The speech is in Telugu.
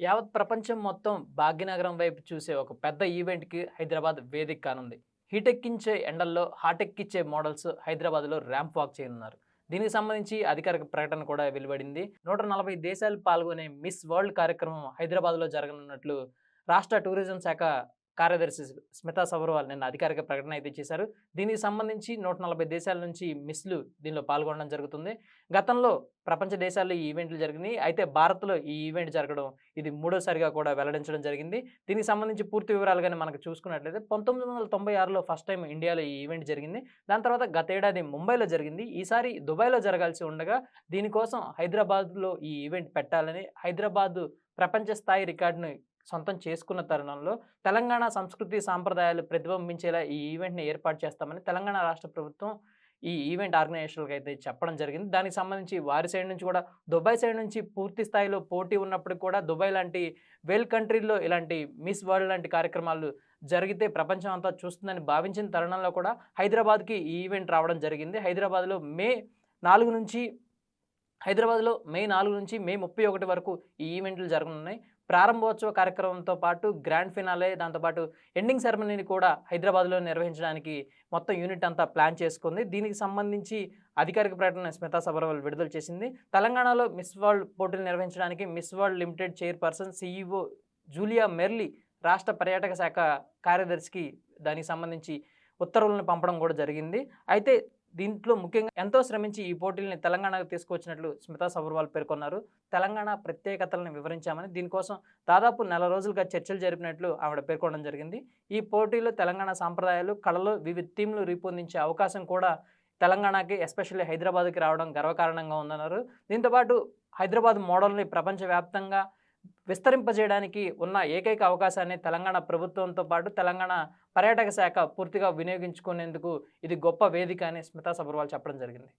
యావత్ ప్రపంచం మొత్తం భాగ్యనగరం వైపు చూసే ఒక పెద్ద ఈవెంట్కి హైదరాబాద్ వేదిక కానుంది. హీటెక్కించే ఎండల్లో హాటెక్కిచ్చే మోడల్స్ హైదరాబాద్లో ర్యాంప్ వాక్ చేయనున్నారు. దీనికి సంబంధించి అధికారిక ప్రకటన కూడా వెలువడింది. నూట నలభై దేశాలు పాల్గొనే మిస్ వరల్డ్ కార్యక్రమం హైదరాబాద్లో జరగనున్నట్లు రాష్ట్ర టూరిజం శాఖ కార్యదర్శి స్మితా సబర్వాల్ నిన్న అధికారిక ప్రకటన అయితే చేశారు. దీనికి సంబంధించి నూట నలభై దేశాల నుంచి మిస్లు దీనిలో పాల్గొనడం జరుగుతుంది. గతంలో ప్రపంచ దేశాల్లో ఈ ఈవెంట్లు జరిగినాయి. అయితే భారత్లో ఈ ఈవెంట్ జరగడం ఇది మూడోసారిగా కూడా వెల్లడించడం జరిగింది. దీనికి సంబంధించి పూర్తి వివరాలు కానీ మనకు చూసుకున్నట్లయితే పంతొమ్మిది వందల తొంభై ఆరులో ఫస్ట్ టైం ఇండియాలో ఈ ఈవెంట్ జరిగింది. దాని తర్వాత గతేడాది ముంబైలో జరిగింది. ఈసారి దుబాయ్లో జరగాల్సి ఉండగా దీనికోసం హైదరాబాద్లో ఈ ఈవెంట్ పెట్టాలని హైదరాబాద్ ప్రపంచ స్థాయి రికార్డును సొంతం చేసుకున్న తరుణంలో తెలంగాణ సంస్కృతి సాంప్రదాయాలు ప్రతిబింబించేలా ఈ ఈవెంట్ని ఏర్పాటు చేస్తామని తెలంగాణ రాష్ట్ర ప్రభుత్వం ఈ ఈవెంట్ ఆర్గనైజేషన్లకు అయితే చెప్పడం జరిగింది. దానికి సంబంధించి వారి సైడ్ నుంచి కూడా దుబాయ్ సైడ్ నుంచి పూర్తి స్థాయిలో పోటీ ఉన్నప్పటికీ కూడా దుబాయ్ లాంటి వెల్ కంట్రీల్లో ఇలాంటి మిస్ వరల్డ్ లాంటి కార్యక్రమాలు జరిగితే ప్రపంచం అంతా చూస్తుందని భావించిన తరుణంలో కూడా హైదరాబాద్కి ఈ ఈవెంట్ రావడం జరిగింది. హైదరాబాద్లో మే నాలుగు నుంచి హైదరాబాద్లో మే నాలుగు నుంచి మే ముప్పై ఒకటి వరకు ఈ ఈవెంట్లు జరగనున్నాయి. ప్రారంభోత్సవ కార్యక్రమంతో పాటు గ్రాండ్ ఫినాలే దాంతోపాటు ఎండింగ్ సెరమనీని కూడా హైదరాబాద్లో నిర్వహించడానికి మొత్తం యూనిట్ అంతా ప్లాన్ చేసుకుంది. దీనికి సంబంధించి అధికారిక ప్రకటన స్మితా సబర్వాల్ విడుదల చేసింది. తెలంగాణలో మిస్ వరల్డ్ పోటీలు నిర్వహించడానికి Miss World Limited chairperson CEO Julia Morley రాష్ట్ర పర్యాటక శాఖ కార్యదర్శికి దానికి సంబంధించి ఉత్తర్వులను పంపడం కూడా జరిగింది. అయితే దీంట్లో ముఖ్యంగా ఎంతో శ్రమించి ఈ పోటీల్ని తెలంగాణకు తీసుకొచ్చినట్లు స్మితా సబర్వాల్ పేర్కొన్నారు. తెలంగాణ ప్రత్యేకతలను వివరించామని దీనికోసం దాదాపు నెల రోజులుగా చర్చలు జరిపినట్లు ఆవిడ పేర్కొనడం జరిగింది. ఈ పోటీలో తెలంగాణ సాంప్రదాయాలు కళలు వివిధ థీమ్లు రూపొందించే అవకాశం కూడా తెలంగాణకి ఎస్పెషల్లీ హైదరాబాద్కి రావడం గర్వకారణంగా ఉందన్నారు. దీంతోపాటు హైదరాబాద్ మోడల్ని ప్రపంచవ్యాప్తంగా విస్తరింపజేయడానికి ఉన్న ఏకైక అవకాశాన్ని తెలంగాణ ప్రభుత్వంతో పాటు తెలంగాణ పర్యాటక శాఖ పూర్తిగా వినియోగించుకునేందుకు ఇది గొప్ప వేదిక అని స్మితా సబర్వాల్ చెప్పడం జరిగింది.